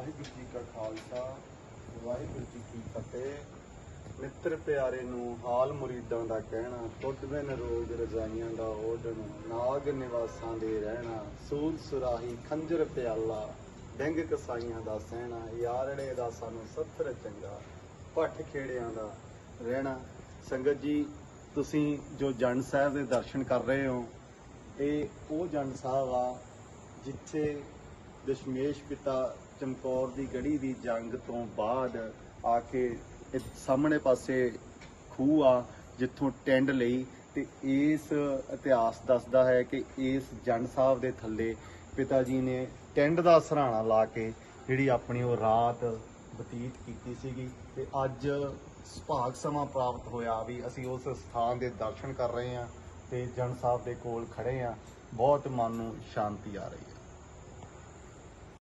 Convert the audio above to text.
ਵਾਹਿਗੁਰੂ ਜੀ ਕਾ ਖਾਲਸਾ, ਵਾਹਿਗੁਰੂ ਜੀ ਕੀ ਫਤਿਹ। ਮਿੱਤਰ ਪਿਆਰੇ ਨੂੰ ਹਾਲ ਮੁਰੀਦਾਂ ਦਾ ਕਹਿਣਾ ਟੁੱਟ ਬਿਨ ਰੋਗ ਰਜਾਈਆਂ ਦਾ ਓਢਣ, ਨਾਗ ਨਿਵਾਸਾਂ ਦੇ ਰਹਿਣਾ ਸੂਦ ਸੁਰਾਹੀ ਖੰਜਰ ਪਿਆਲਾ, ਡੰਗ ਕਸਾਈਆਂ ਦਾ ਸਹਿਣਾ, ਯਾਰੜੇ ਦਾ ਸਾਨੂੰ ਸੱਤਰ ਚੰਗਾ, ਪੱਠ ਖੇੜਿਆਂ ਦਾ ਰਹਿਣਾ। ਸੰਗਤ ਜੀ, ਤੁਸੀਂ ਜੋ ਜੰਡ ਸਾਹਿਬ ਦੇ ਦਰਸ਼ਨ ਕਰ ਰਹੇ ਹੋ, ਇਹ ਉਹ ਜੰਡ ਸਾਹਿਬ ਆ ਜਿੱਥੇ ਦਸ਼ਮੇਸ਼ ਪਿਤਾ ਚਮਕੌਰ ਦੀ ਗੜੀ ਦੀ ਜੰਗ ਤੋਂ ਬਾਅਦ ਆ ਕੇ ਇਹ ਸਾਹਮਣੇ ਪਾਸੇ ਖੂਹ ਆ, ਜਿੱਥੋਂ ਟੈਂਡ ਲਈ ਤੇ ਇਸ ਇਤਿਹਾਸ ਦੱਸਦਾ ਹੈ ਕਿ ਇਸ ਜੰਡ ਸਾਹਿਬ ਦੇ ਥੱਲੇ ਪਿਤਾ ਜੀ ਨੇ ਟੈਂਡ ਦਾ ਸਰਾਣਾ ਲਾ ਕੇ ਜਿਹੜੀ ਆਪਣੀ ਉਹ ਰਾਤ ਬਤੀਤ ਕੀਤੀ ਸੀਗੀ ਤੇ ਅੱਜ ਸੁਭਾਗ ਸਮਾਂ ਪ੍ਰਾਪਤ ਹੋਇਆ ਵੀ ਅਸੀਂ ਉਸ ਸਥਾਨ ਦੇ ਦਰਸ਼ਨ ਕਰ ਰਹੇ ਹਾਂ ਤੇ ਜੰਡ ਸਾਹਿਬ ਦੇ ਕੋਲ ਖੜੇ ਹਾਂ। ਬਹੁਤ ਮਨ ਨੂੰ ਸ਼ਾਂਤੀ ਆ ਰਹੀ ਹੈ।